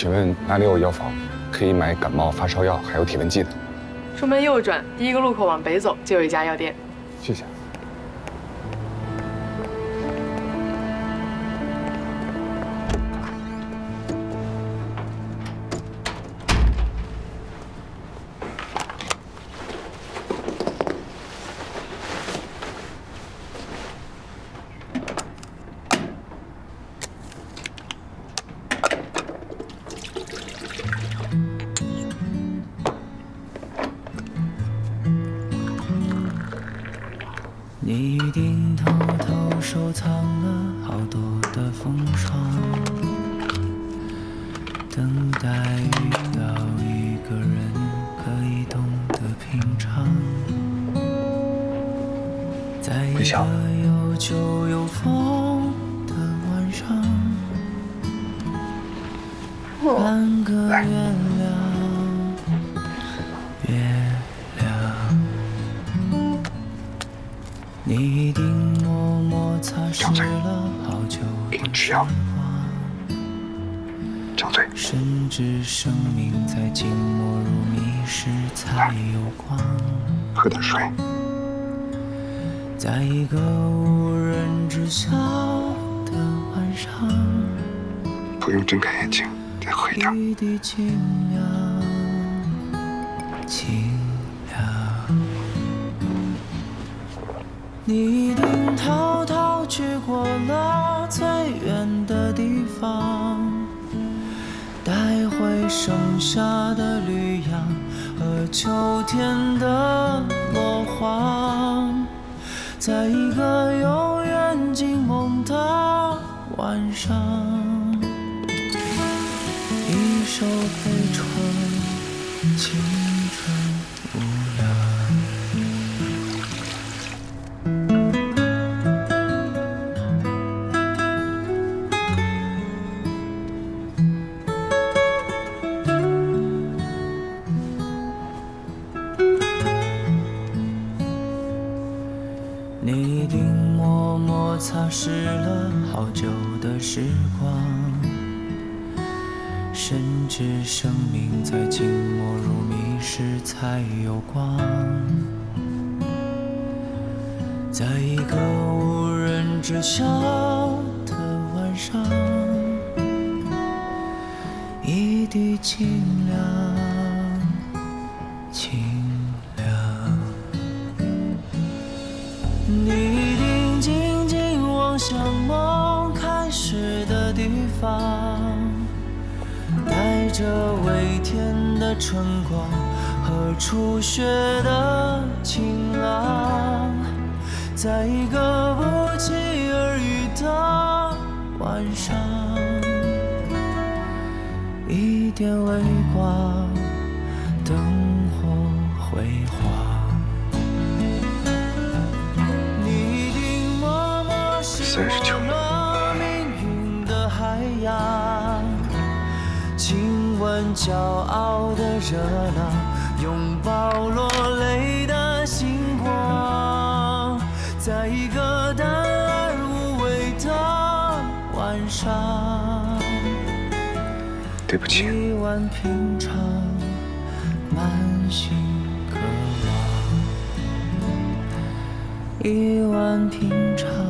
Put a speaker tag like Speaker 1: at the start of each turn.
Speaker 1: 请问哪里有药房可以买感冒发烧药还有体温计的？
Speaker 2: 出门右转，第一个路口往北走就有一家药店。
Speaker 1: 谢谢。
Speaker 3: 你一定偷偷收藏了好多的风霜，等待遇到一个人可以懂得品尝，在一
Speaker 1: 微笑
Speaker 3: 个有酒有风的晚上，半个月亮。
Speaker 1: 吃药
Speaker 3: 光，
Speaker 1: 张嘴。
Speaker 3: 甚至生命在静默如迷失才有光。
Speaker 1: 喝点水。
Speaker 3: 在一个无人知晓的晚上，
Speaker 1: 不用睁开眼睛，再喝一点。
Speaker 3: 清凉。你一偷偷去过了最远的地方，带回盛夏的绿杨和秋天的落黄，在一个永远静梦的晚上。一首悲怆，青擦拭了好久的时光。甚至生命在静默如迷时才有光，在一个无人知晓的晚上，一滴清凉，清像梦开始的地方。带着微甜的春光和初雪的晴朗，在一个不期而遇的晚上，一点微光，的海洋。亲吻骄傲的热浪，拥抱落泪的星光，在一个淡而无味的晚上，
Speaker 1: 对不起，
Speaker 3: 一碗平常，满心渴望，一碗平常。